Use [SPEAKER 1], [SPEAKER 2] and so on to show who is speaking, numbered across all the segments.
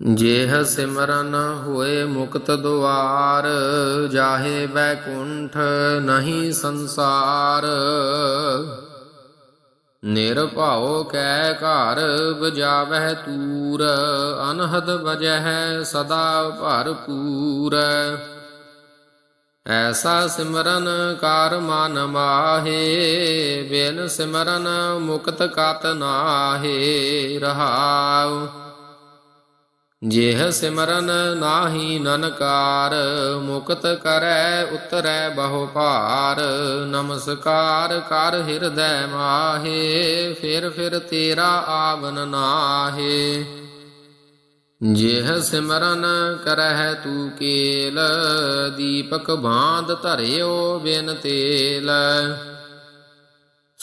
[SPEAKER 1] ਜੇਹ ਸਿਮਰਨ ਹੋਏ ਮੁਕਤ ਦੁਆਰ, ਜਾਹੇ ਬੈਕੁੰਠ ਨਹੀਂ ਸੰਸਾਰ। ਨਿਰਭਉ ਕੈ ਘਰ ਬਜਾਵਹਿ ਤੂਰ, ਅਨਹਦ ਵਜਹਿ ਸਦਾ ਭਰਪੂਰ। ਐਸਾ ਸਿਮਰਨ ਕਰ ਮਨ ਮਾਹੇ, ਬਿਨ ਸਿਮਰਨ ਮੁਕਤ ਕਤ ਨਾਹੇ ਰਹਾਉ। ਜਿਹ ਸਿਮਰਨ ਨਾਹੀ ਨਨਕਾਰ, ਮੁਕਤ ਕਰੈ ਉਤਰੈ ਬਹੁ ਭਾਰ ਨਮਸਕਾਰ ਕਰ ਹਿਰਦੈ ਮਾਹੇ, ਫਿਰ ਫਿਰ ਤੇਰਾ ਆਵਨ ਨਾਹੇ। ਜਿਹ ਸਿਮਰਨ ਕਰਹਿ ਤੂ ਕੇਲ, ਦੀਪਕ ਬਾਂਧ ਧਰਿਓ ਬਿਨ ਤੇਲ।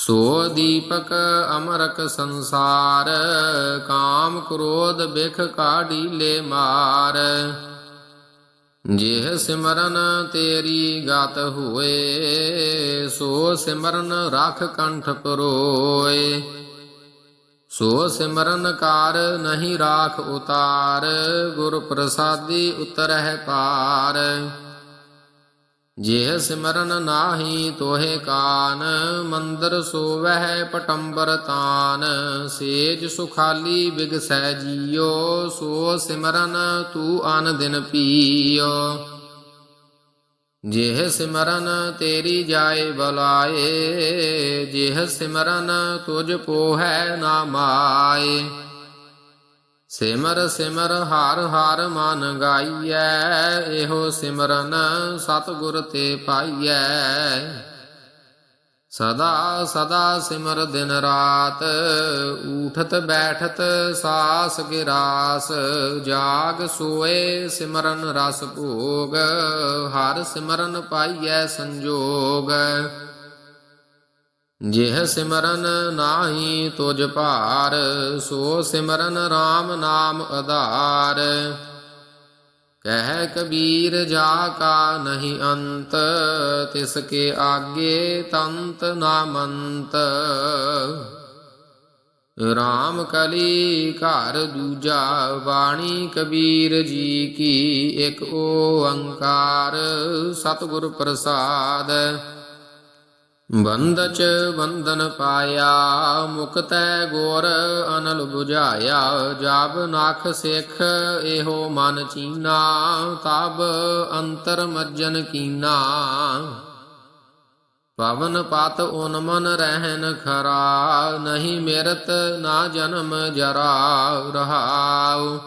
[SPEAKER 1] ਸੋ ਦੀਪਕ ਅਮਰਕ ਸੰਸਾਰ, ਕਾਮ ਕ੍ਰੋਧ ਬਿਖ ਕਾਢੀਲੇ ਮਾਰ। ਜਿਹ ਸਿਮਰਨ ਤੇਰੀ ਗਤ ਹੋਏ, ਸੋ ਸਿਮਰਨ ਰਖ ਕੰਠ ਪਰੋਏ। ਸੋ ਸਿਮਰਨ ਕਾਰ ਨਹੀਂ ਰਾਖ ਉਤਾਰ, ਗੁਰ ਪ੍ਰਸਾਦੀ ਉਤਰਹਿ ਪਾਰ। ਜਿਹ ਸਿਮਰਨ ਨਾਹੀ ਤੋਹੇ ਕਾਨ, ਮੰਦਰ ਸੋਵਹਿ ਪਟੰਬਰ ਤਾਨ, ਸੇਜ ਸੁਖਾਲੀ ਵਿਗਸੈ ਜੀਓ ਸੋ ਸਿਮਰਨ ਤੂ ਅਨ ਦਿਨ ਪੀਓ ਜਿਹ ਸਿਮਰਨ ਤੇਰੀ ਜਾਏ ਬੁਲਾਏ, ਜਿਹ ਸਿਮਰਨ ਤੁਝ ਪੋਹੈ ਨਾ ਮਾਏ। ਸਿਮਰ ਸਿਮਰ ਹਰ ਹਰ ਮਨ ਗਾਈਐ, ਇਹੋ ਸਿਮਰਨ ਸਤਿਗੁਰ ਤੇ ਪਾਈਐ। ਸਦਾ ਸਦਾ ਸਿਮਰ ਦਿਨ ਰਾਤ, ਊਠਤ ਬੈਠਤ ਸਾਸ ਗਿਰਾਸ। ਜਾਗ ਸੋਏ ਸਿਮਰਨ ਰਸ ਭੋਗ, ਹਰ ਸਿਮਰਨ ਪਾਈਐ ਸੰਜੋਗ। ਜਿਹ ਸਿਮਰਨ ਨਾਹੀ ਤੁਜ ਭਾਰ, ਸੋ ਸਿਮਰਨ RAM ਨਾਮ ਆਧਾਰ ਕਹਿ ਕਬੀਰ ਜਾ ਕਾ ਨਹੀਂ ਅੰਤ, ਤਿਸ ਕੇ ਆਗੇ ਤੰਤ ਨਾਮੰਤ RAM ਕਲੀ ਘਰ ਦੂਜਾ, ਬਾਣੀ ਕਬੀਰ ਜੀ ਕੀ ਇੱਕ ਓੰਕਾਰ। ਸਤਿਗੁਰ ਪ੍ਰਸਾਦ ਬੰਦਚ ਬੰਦਨ ਪਾਇਆ ਮੁਕਤੈ ਗੋਰ ਅਨਲ 부ਝਾਇਆ ਜਬ ਨਖ ਸਿਖ ਇਹੋ ਮਨ ਚੀਨਾ ਤਬ ਅੰਤਰ ਮੱਜਨ ਕੀਨਾ। ਪਵਨ ਪਤ ਓਨ ਮਨ ਰਹਿਨ ਖਰਾ, ਨਹੀਂ ਮਿਰਤ ਨਾ ਜਨਮ ਜਰਾ ਰਹਾਉ।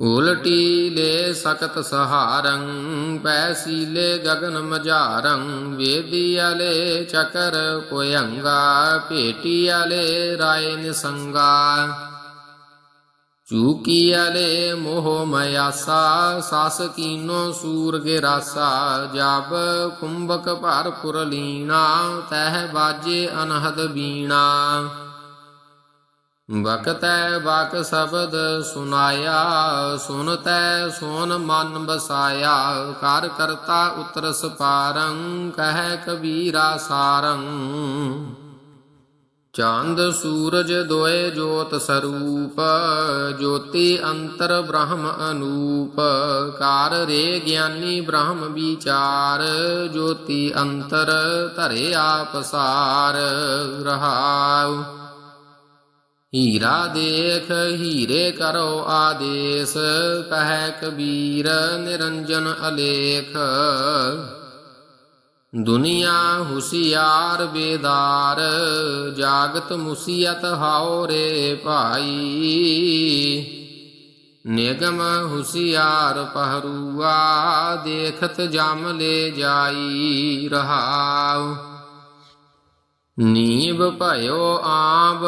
[SPEAKER 1] ਉਲਟੀ ਲੈ ਸਕਤ ਸਹਾਰੰ ਪੈ ਗਗਨ ਮਝਾਰੰ ਵੇਦੀਆਲੇ ਚਕਰ ਕੋਯੰਗਾ ਭੇਟੀਆਲੇ ਰਾਏ ਨਿਸੰਗਾ। ਚੂਕੀਆਲੇ ਮੋਹ ਮਯਾਸਾ ਸਸ ਕੀਨੋ ਸੂਰ ਗਿਰਾਸਾ ਜਬ ਕੁੰਭਕ ਭਰ ਪੁਰਲੀਣਾ ਤਹਿ ਬਾਜੇ ਅਨਹਦ ਬੀਣਾ। ਬਕਤੈ ਬਕ ਸ਼ਬਦ ਸੁਨਾਇਆ, ਸੁਨਤੈ ਸੋਨ ਮਨ ਬਸਾਇਆ, ਕਰ ਕਰਤਾ ਉਤਰਸ ਪਾਰੰ ਕਹਿ ਕਬੀਰਾ ਸਾਰੰ ਚਾਂਦ ਸੂਰਜ ਦੋਏ ਜੋਤ ਸਰੂਪ, ਜੋਤੀ ਅੰਤਰ ਬ੍ਰਹਮ ਅਨੂਪ, ਕਾਰ ਰੇ ਗਿਆਨੀ ਬ੍ਰਹਮ ਵਿਚਾਰ, ਜੋਤੀ ਅੰਤਰ ਧਰੇ ਆਪ ਸਾਰ, ਰਹਾਉ। ਹੀਰਾ ਦੇਖ ਹੀਰੇ ਕਰੋ ਆਦੇਸ ਕਹਿ ਕਬੀਰ ਨਿਰੰਜਨ ਅਲੇਖ। ਦੁਨੀਆ ਹੁਸ਼ਿਆਰ ਬੇਦਾਰ, ਜਾਗਤ ਮੁਸੀਅਤ ਹਾਉ ਰੇ ਭਾਈ। ਨਿਗਮ ਹੁਸ਼ਿਆਰ ਪਹਰੂਆ, ਦੇਖਤ ਜਮ ਲੈ ਜਾਈ ਰਹਾਉ। ਨੀਂਬ ਭਇਓ ਆਂਬ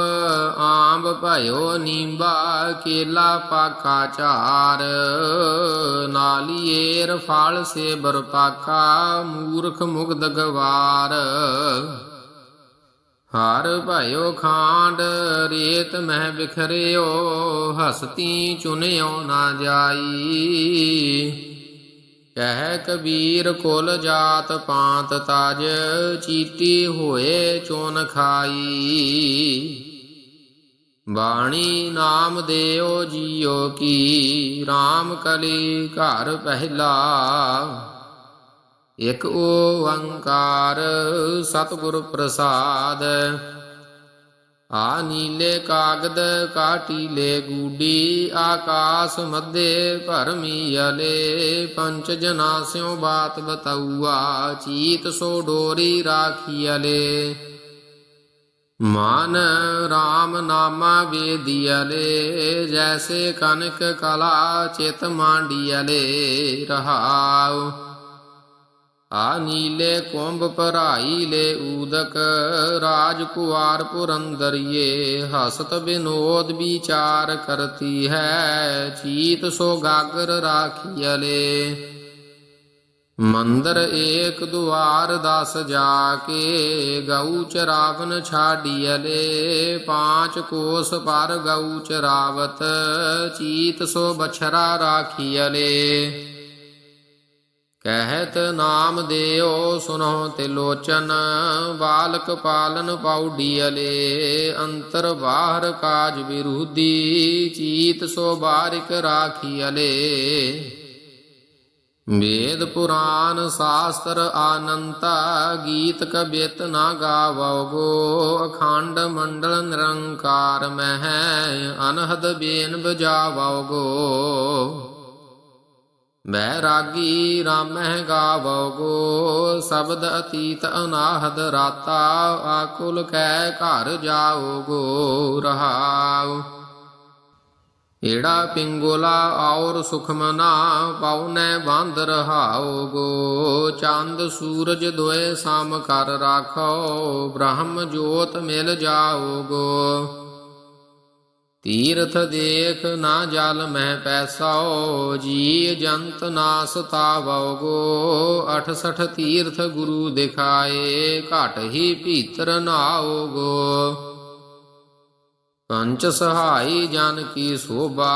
[SPEAKER 1] ਆਂਬ ਭਇਓ ਨੀਂਬਾ, ਕੇਲਾ ਪਾਕਾ ਚਾਰ। ਨਾਲੀਏਰ ਫਲ ਸੇਬਰ ਪਾਕਾ ਮੂਰਖ ਮੁਗਧ ਗਵਾਰ। ਹਰ ਭਇਓ ਖਾਂਡ, ਰੇਤ ਮਹਿ ਬਿਖਰਿਓ, ਹਸਤੀ ਚੁਨਿਓ ਨਾ ਜਾਈ। ਕਹਿ ਕਬੀਰ ਕੁਲ ਜਾਤ ਪਾਂਤ ਤਜ, ਚੀਤੀ ਹੋਏ ਚੋਨ ਖਾਈ। ਬਾਣੀ ਨਾਮ ਦਿਓ ਜੀਓ ਕੀ RAM ਕਲੀ ਘਰ ਪਹਿਲਾ। ਇਕ ਓੰਕਾਰ ਸਤਿਗੁਰ ਪ੍ਰਸਾਦ ਆ ਨੀਲੇ ਕਾਗਦ ਕਾਟੀਲੇ ਗੂਡੀ, ਆਕਾਸ ਮੱਧੇ ਭਰਮੀ ਅਲੇ। ਪੰਚ ਜਨਾ ਸਿਓ ਬਾਤ ਬਤਉਆ ਚੀਤ ਸੋ ਡੋਰੀ ਰਾਖੀ ਅਲੇ। ਮਨ RAM ਨਾਮਾ ਵੇਦੀਅਲੇ ਜੈਸੇ ਕਨਕ ਕਲਾ ਚਿਤ ਮਾਂਡੀਅਲੇ ਰਹਾਉ ਆ ਨੀਲੇ ਕੁੰਭ ਭਰਾਈ ਲੈ ਊਦਕ, ਰਾਜ ਕੁਵਾਰ ਪੁਰੰਦਰੀਏ ਹਸਤ ਬਿਨੋਦ ਵਿਚਾਰ ਕਰਤੀ ਹੈ, ਚੀਤ ਸੋ ਗਾਗਰ ਰਾਖੀਲੇ ਮੰਦਰ ਏਕ ਦੁਆਰ ਦਸ ਜਾ ਕੇ ਗਊ ਚਰਾਵਨ ਛਾਡੀਅਲੇ ਪਾਂਚ ਕੋਸ ਪਰ ਗਊ ਚਰਾਵਤ, ਚੀਤ ਸੋ ਬਛਰਾ ਰਾਖੀਅਲੇ ਕਹਿਤ ਨਾਮ ਦੇਓ ਸੁਨੋ ਤੇ ਲੋਚਨ ਬਾਲਕ ਪਾਲਨ ਪੌਡੀਅਲੇ ਅੰਤਰ ਬਾਹਰ ਕਾਜ ਵਿਰੂਦੀ ਚੀਤ ਸੋ ਬਾਰਿਕ ਰਾਖੀਅਲੇ। ਵੇਦ ਪੁਰਾਨ ਸ਼ਾਸਤਰ ਆਨੰਤਾ, ਗੀਤ ਕਬਿਤ ਨਾ ਗਾਵੋ ਅਖੰਡ ਮੰਡਲ ਨਿਰੰਕਾਰ ਮਹਿ, ਅਨਹਦ ਬੇਨ ਬਜਾਵੋ ਬੈਰਾਗੀ ਰਾਮਹਿ ਗਾਵੋਗੋ ਸ਼ਬਦ ਅਤੀਤ ਅਨਾਹਦ ਰਾਤਾ, ਆਕੁਲ ਕੈ ਘਰ ਜਾਓਗੋ ਰਹਾਉ। ਏੜਾ ਪਿੰਗੋਲਾ ਔਰ ਸੁਖਮਨਾ, ਪਉਨੈ ਬੰਦ ਰਹਾਓ ਗੋ ਚੰਦ ਸੂਰਜ ਦੋਏ ਸ਼ਾਮ ਕਰ ਰਾਖੋ, ਬ੍ਰਹਮ ਜੋਤ ਮਿਲ ਜਾਓ ਗੋ ਤੀਰਥ ਦੇਖ ਨਾ ਜਲ ਮਹਿ ਪੈਸਾਓ ਜੀ, ਜੰਤ ਨਾਸ ਤਾਵੋਗੋ 68 ਤੀਰਥ ਗੁਰੂ ਦਿਖਾਏ, ਘਟ ਹੀ ਭੀਤਰ ਨਾਓਗੋ ਪੰਚ ਸਹਾਈ ਜਨ ਕੀ ਸੋਭਾ,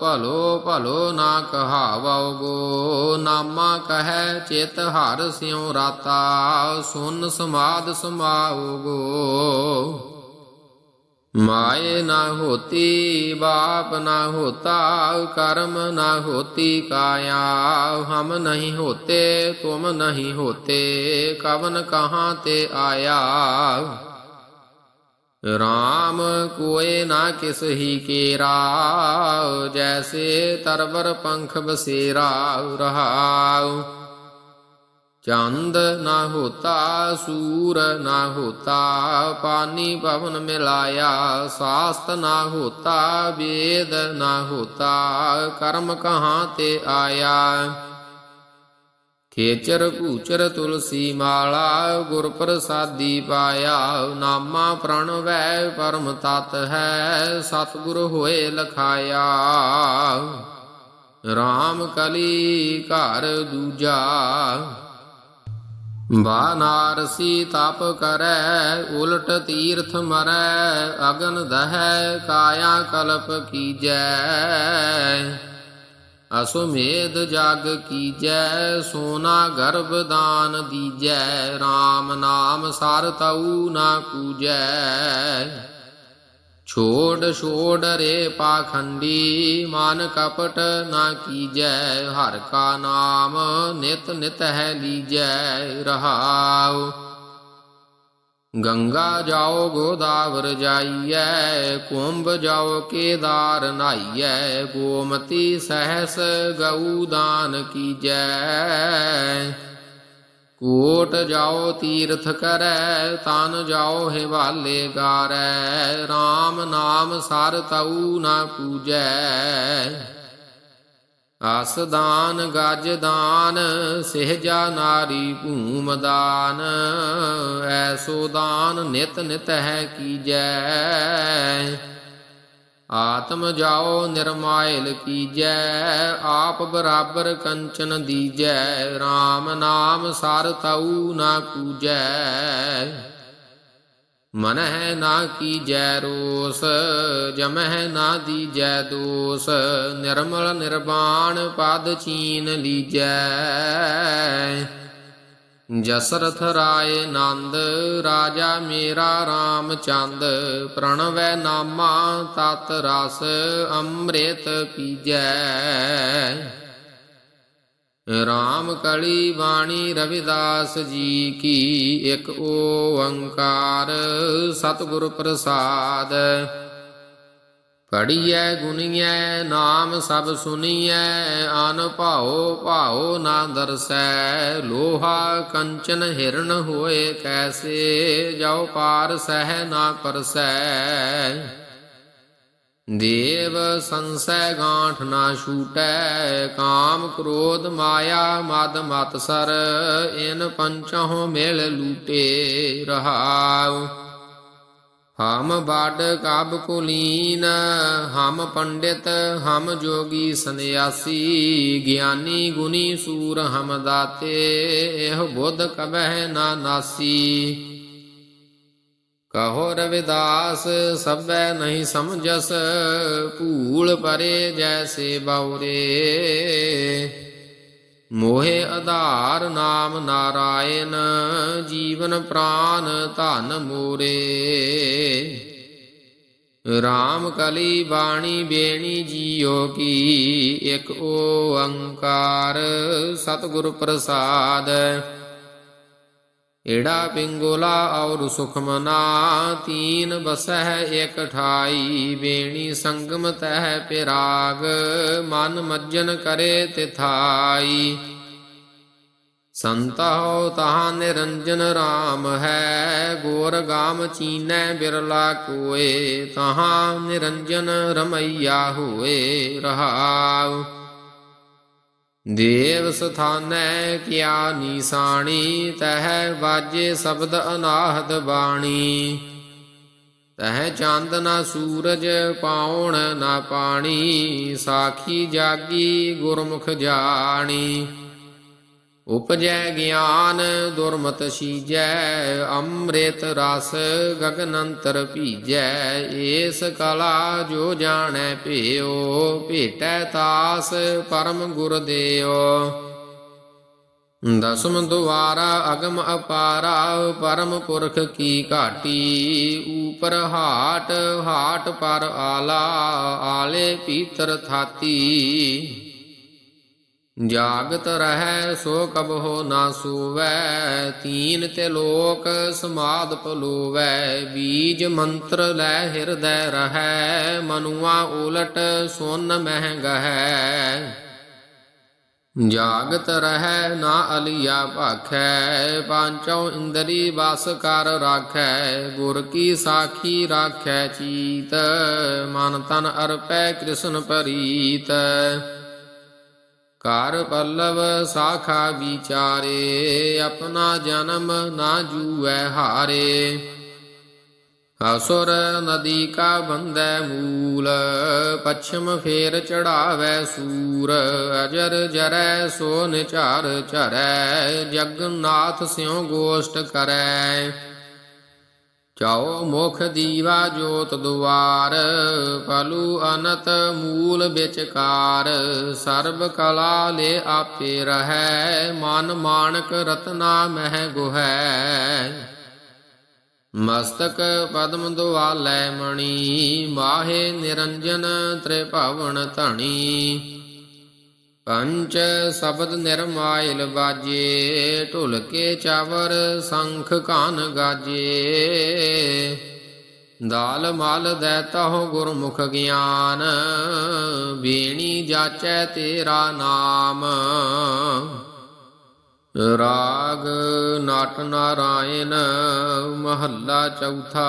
[SPEAKER 1] ਭਲੋ ਭਲੋ ਨਾ ਕਹਾਵੋਗੋ ਨਾਮਾ ਕਹੈ ਚਿਤ ਹਰ ਸਿਉ ਰਾਤਾ, ਸੁਨ ਸਮਾਦ ਸਮਾਓਗੋ माये ना होती बाप ना होता कर्म ना होती काया हम नहीं होते तुम नहीं होते कवन कहाँ ते आया राम कोय ना किस ही केरा जैसे तरवर पंख बसेरा रहाऊ ਚੰਦ ਨਾ ਹੋਤਾ, ਸੂਰ ਨਾ ਹੋਤਾ, ਪਾਨੀ ਭਵਨ ਮਿਲਾਇਆ, ਸਾਸਤ ਨਾ ਹੋਤਾ, ਵੇਦ ਨਾ ਹੋਤਾ, ਕਰਮ ਕਹਾਂ ਤੇ ਆਇਆ। ਖੇਚਰ ਭੂਚਰ ਤੁਲਸੀ ਮਾਲਾ ਗੁਰ ਪ੍ਰਸਾਦੀ ਪਾਇਆ, ਨਾਮਾ ਪ੍ਰਣ ਵੈ ਪਰਮ ਤਤ ਹੈ, ਸਤਗੁਰ ਹੋਏ ਲਖਾਇਆ। RAM ਕਲੀ ਘਰ ਦੂਜਾ ਬਾਨਾਰਸੀ ਤਪ ਕਰੈ, ਉਲਟ ਤੀਰਥ ਮਰੈ, ਅਗਨ ਦਹੈ, ਕਾਇਆ ਕਲਪ ਕੀਜੈ। ਅਸੁਮੇਧ ਜਗ ਕੀਜੈ, ਸੋਨਾ ਗਰਭ ਦਾਨ ਦੀਜੈ RAM ਨਾਮ ਸਰ ਤਉ ਨਾ ਕੂਜੈ ਛੋੜ ਛੋੜ ਰੇ ਪਾਖੰਡੀ ਮਨ ਕਪਟ ਨਾ ਕੀਜੈ, ਹਰ ਕਾ ਨਾਮ ਨਿਤ ਨਿਤ ਹੈ ਲੀਜੈ, ਰਹਾਉ। ਗੰਗਾ ਜਾਓ ਗੋਦਾਵਰ ਜਾਈਐ, ਕੁੰਭ ਜਾਓ ਕੇਦਾਰ ਨਾਈਐ, ਗੋਮਤੀ ਸਹਸ ਗਊ ਦਾਨ ਕੀਜੈ। ਕੋਟ ਜਾਓ ਤੀਰਥ ਕਰੈ, ਤਨ ਜਾਓ ਹਿਵਾਲੇ ਗਾਰੈ RAM ਨਾਮ ਸਰ ਤਉ ਨਾ ਪੂਜੈ। ਆਸਦਾਨ ਗਜਦਾਨ ਗਜ ਸਹਿਜਾ ਨਾਰੀ ਭੂਮਦਾਨ ਐਸੋ ਦਾਨ ਨਿਤ ਨਿਤ ਹੈ ਕੀਜੈ। ਆਤਮ ਜਾਓ ਨਿਰਮਾਇਲ ਕੀਜੈ, ਆਪ ਬਰਾਬਰ ਕੰਚਨ ਦੀਜੈ RAM ਨਾਮ ਸਰ ਤਉ ਨਾ ਕੂਜੈ। ਮਨ ਹੈ ਨਾ ਕੀਜੈ ਰੋਸ, ਜਮਹਿ ਨਾ ਦੀਜੈ ਦੋਸ, ਨਿਰਮਲ ਨਿਰਵਾਣ ਪਦ ਚੀਨ ਲੀਜੈ। ਜਸਰਥ ਰਾਏ ਨੰਦ, ਰਾਜਾ ਮੇਰਾ ਰਾਮਚੰਦ, ਪ੍ਰਣਵੈ ਨਾਮਾ ਤਤ ਰਸ ਅੰਮ੍ਰਿਤ ਪੀਜੈ। ਰਾਮ ਕਲੀ ਬਾਣੀ ਰਵਿਦਾਸ ਜੀ ਕੀ ਇੱਕ ਓੰਕਾਰ, ਸਤਿਗੁਰ ਪ੍ਰਸਾਦ। ਪੜੀਐ ਗੁਣੀਐ, ਨਾਮ ਸਭ ਸੁਣੀਐ ਅਨ ਭਾਉ ਭਾਉ ਨਾ ਦਰਸੈ, ਲੋਹਾ ਕੰਚਨ ਹਿਰਨ ਹੋਏ ਕੈਸੇ, ਜਾਉ ਪਾਰ ਸਹਿ ਨਾ ਪਰਸੈ। ਦੇਵ ਸੰਸੈ ਗਾਂਠ ਨਾ ਛੂਟੈ, ਕਾਮ ਕ੍ਰੋਧ ਮਾਇਆ ਮਦ ਮਤ ਸਰ ਇਨ ਪੰਚਹੁ ਮਿਲ ਲੂਟੇ ਰਹਾਉ। ਹਮ ਬਾਡ ਕਬ ਕੁਲੀਨ, ਹਮ ਪੰਡਿਤ, ਹਮ ਜੋਗੀ ਸੰਿਆਸੀ ਗਿਆਨੀ ਗੁਨੀ ਸੂਰ ਹਮ ਦਾਤੇ, ਇਹ ਬੁੱਧ ਕਬਹਿ ਨਾ ਨਾਸੀ। ਕਹੋ ਰਵਿਦਾਸ, ਸਭੈ ਨਹੀਂ ਸਮਝਸ, ਭੂਲ ਪਰੇ ਜੈਸੇ ਬਾਉਰੇ ਮੋਹਿ ਆਧਾਰ ਨਾਮ ਨਾਰਾਇਣ, ਜੀਵਨ ਪ੍ਰਾਨ ਧਨ ਮੂਰੇ। ਰਾਮ ਕਲੀ ਬਾਣੀ ਬੇਣੀ ਜੀਓ ਕੀ, ਇੱਕ ਓੰਕਾਰ ਸਤਿਗੁਰ ਪ੍ਰਸਾਦ। ਏੜਾ ਪਿੰਗੋਲਾ ਔਰ ਸੁਖਮਨਾ ਤੀਨ ਬਸਹਿ ਇਕ ਠਾਈ ਬੇਣੀ ਸੰਗਮ ਤਹਿ ਪਿਰਾਗ, ਮਨ ਮੱਜਨ ਕਰੇ ਤਿਥਾਈ ਸੰਤਹੁ ਤਹਾਂ ਨਿਰੰਜਨ RAM ਹੈ, ਗੋਰ ਗਾਮ ਚੀਨੈ ਬਿਰਲਾ ਕੋਏ, ਤਹਾਂ ਨਿਰੰਜਨ ਰਮਈਆ ਹੋਏ ਰਹਾਉ। ਦੇਵ ਸਥਾਨੈ ਕਿਆ ਨੀਸਾਣੀ, ਤਹਿ ਵਾਜੇ ਸ਼ਬਦ ਅਨਾਹਦ ਬਾਣੀ। ਤਹਿ ਚੰਦ ਨਾ ਸੂਰਜ ਪਾਉਣ ਨਾ ਪਾਣੀ, ਸਾਖੀ ਜਾਗੀ ਗੁਰਮੁਖ ਜਾਣੀ। ਉਪਜੈ ਗਿਆਨ ਦੁਰਮਤ ਸੀਜੈ, ਅੰਮ੍ਰਿਤ ਰਸ ਗਗਨੰਤਰ ਭੀਜੈ, ਏਸ ਕਲਾ ਜੋ ਜਾਣੈ ਭਿਓ ਭੇਟੈ ਤਾਸ ਪਰਮ ਗੁਰ ਦੇਓ ਦਸਮ ਦੁਆਰਾ ਅਗਮ ਅਪਾਰਾ, ਪਰਮ ਪੁਰਖ ਕੀ ਘਾਟੀ ਊਪਰ ਹਾਟ ਹਾਟ ਪਰ ਆਲਾ, ਆਲੇ ਪੀਤਰ ਥਾਤੀ। ਜਾਗਤ ਰਹੈ ਸੋ ਕਬ ਹੋ ਨਾ ਸੂਵੈ, ਤੀਨ ਤੇ ਲੋਕ ਸਮਾਦ ਪਲੋਵੈ ਬੀਜ ਮੰਤਰ ਲੈ ਹਿਰਦੈ ਰਹੈ, ਮਨੁਆ ਉਲਟ ਸੁਨ ਮਹਿ ਗਹੈ ਜਾਗਤ ਰਹੈ ਨਾ ਅਲਿਆ ਭਾਖੈ ਪਾਂਚੋ ਇੰਦਰੀ ਬਸ ਕਰ ਰਾਖੈ, ਗੁਰ ਕੀ ਸਾਖੀ ਰਾਖੈ ਚੀਤ, ਮਨ ਤਨ ਅਰਪੈ ਕ੍ਰਿਸ਼ਨ ਪਰੀਤ। ਕਰ ਪੱਲਵ ਸਾਖਾ ਵਿਚਾਰੇ, ਆਪਣਾ ਜਨਮ ਨਾ ਜੂਐ ਹਾਰੇ। ਅਸੁਰ ਨਦੀ ਕਾ ਬੰਦੈ ਮੂਲ, ਪਛਮ ਫੇਰ ਚੜਾਵੈ ਸੂਰ। ਅਜਰ ਜਰੈ ਸੋ ਨਿਚਾਰ ਚਰੈ ਜਗਨਨਾਥ ਸਿਉ ਗੋਸ਼ਟ ਕਰੈ। ਚਾਉ ਮੁਖ ਦੀਵਾ ਜੋਤ ਦੁਆਰ ਪਲੂ ਅਨਤ ਮੂਲ ਵਿਚਕਾਰ। ਸਰਬ ਕਲਾ ਲੈ ਆਪੇ ਰਹੈ, ਮਨ ਮਾਨਕ ਰਤਨਾ ਮਹਿ ਗੁਹੈ। ਮਸਤਕ ਪਦਮ ਦੁਆਲੈ ਮਣੀ, ਮਾਹੇ ਨਿਰੰਜਨ ਤ੍ਰਿਭਵਨ ਧਣੀ। ਪੰਚ ਸ਼ਬਦ ਨਿਰਮਾਇਲ ਬਾਜੇ, ਢੁਲਕੇ ਚਾਵਰ ਸੰਖ ਕਾਨ ਗਾਜੇ। ਦਾਲ ਮਾਲ ਮਲ ਦੇਤਹੁ ਗੁਰਮੁਖ ਗਿਆਨ, ਬੀਣੀ ਜਾਚੈ ਤੇਰਾ ਨਾਮ। ਰਾਗ ਨਾਟ ਨਾਰਾਇਣ ਮਹੱਲਾ ਚੌਥਾ।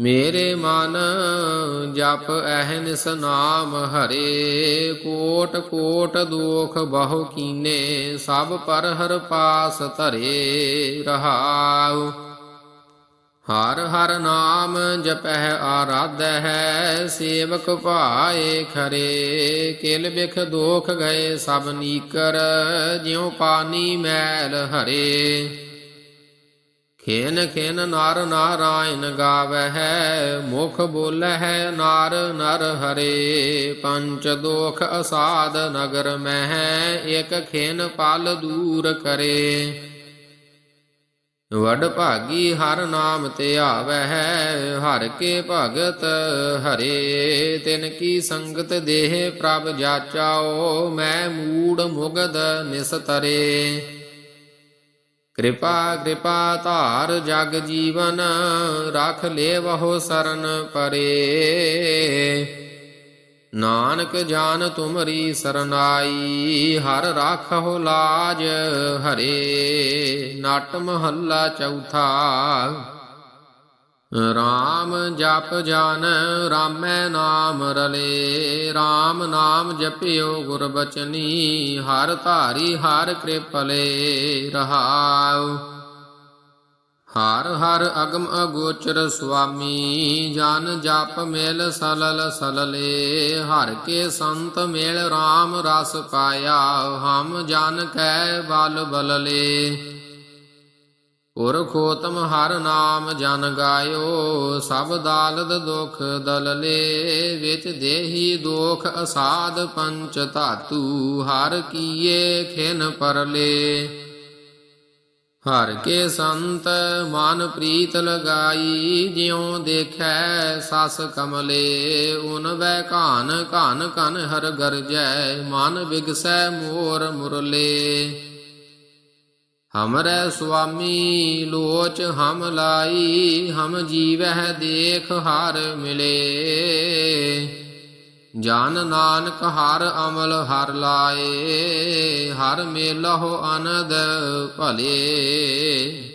[SPEAKER 1] ਮੇਰੇ ਮਨ ਜਪ ਅਹਨਿਸ ਨਾਮ ਹਰੇ, ਕੋਟ ਕੋਟ ਦੁਖ ਬਹੁ ਕੀਨੇ, ਸਭ ਪਰ ਹਰ ਪਾਸ ਧਰੇ ਰਹਾਉ। ਹਰ ਹਰ ਨਾਮ ਜਪਹਿ ਆਰਾਧ ਹੈ ਸੇਵਕ ਭਾਏ ਖਰੇ। ਕਿਲ ਬਿਖ ਦੋਖ ਗਏ ਸਭ ਨੀਕਰ, ਜਿਉ ਪਾਨੀ ਮੈਲ ਹਰੇ। ਖੇਨ ਖੇਨ ਨਾਰ ਨਾਰਾਇਣ ਗਾਵਹਿ, ਮੁਖ ਬੋਲਹਿ ਨਾਰ ਨਰ ਹਰੇ। ਪੰਚ ਦੋਖ ਅਸਾਦ ਨਗਰ ਮਹਿ, ਇਕ ਖੇਨ ਪਲ ਦੂਰ ਕਰੇ। ਵਡ ਭਾਗੀ ਹਰ ਨਾਮ ਤੇ ਆਵਹਿ, ਹਰ ਕੇ ਭਗਤ ਹਰੇ। ਤਿਨ ਕੀ ਸੰਗਤ ਦੇਹ ਪ੍ਰਭ ਜਾਚਾਓ, ਮੈਂ ਮੂੜ ਮੁਗਦ ਨਿਸਤਰੇ। ਕਿਰਪਾ ਕਿਰਪਾ ਧਾਰ ਜਗ ਜੀਵਨ ਰਖ ਲੇਵਹੁ ਸਰਨ ਪਰੇ। ਨਾਨਕ ਜਾਨ ਤੁਮਰੀ ਸਰਨਾਈ, ਹਰ ਰਾਖਹੁ ਲਾਜ ਹਰੇ। ਨਾਟ ਮਹੱਲਾ ਚੌਥਾ ਰਾਮ ਜਪ ਜਨ, ਰਾਮੈ ਨਾਮ ਰਲੇ। ਰਾਮ ਨਾਮ ਜਪਿਓ ਗੁਰ ਬਚਨੀ, ਹਰ ਧਾਰੀ ਹਰ ਕਿਰਪਲੇ ਰਹਾਉ। ਹਰ ਹਰ ਅਗਮ ਅਗੋਚਰ ਸੁਆਮੀ, ਜਨ ਜਪ ਮੇਲ ਸਲਲ ਸਲਲੇ। ਹਰ ਕੇ ਸੰਤ ਮੇਲ RAM ਰਸ ਪਾਇਆ, ਹਮ ਜਨ ਕੈ ਬਲ ਬਲਲੇ। ਪੁਰਖੋਤਮ ਹਰ ਨਾਮ ਜਨ ਗਾਇਓ, ਸਭ ਦਾਲਦ ਦੁਖ ਦਲਲੇ, ਵਿੱਚ ਦੇਹੀ ਦੋਖ ਅਸਾਦ ਪੰਚ ਧਾਤੂ, ਹਰ ਕੀਏ ਖਿਨ ਪਰਲੇ। ਹਰ ਕੇ ਸੰਤ ਮਨ ਪ੍ਰੀਤ ਲਗਾਈ, ਜਿਉ ਦੇਖੈ ਸਸ ਕਮਲੇ। ਉਨ ਵੈ ਘਾਨ, ਘਨ ਘਨ ਹਰ ਗਰਜੈ, ਮਨ ਵਿਗਸੈ ਮੋਰ ਮੁਰਲੇ। ਹਮਰੇ ਸੁਆਮੀ ਲੋਚ ਹਮ ਲਾਈ ਹਮ ਜੀਵਹਿ ਦੇਖ ਹਰ ਮਿਲੇ ਜਨ ਨਾਨਕ ਹਰ ਅਮਲ ਹਰ ਲਾਏ ਹਰ ਮੇਲਹੁ ਅਨਦ ਭਲੇ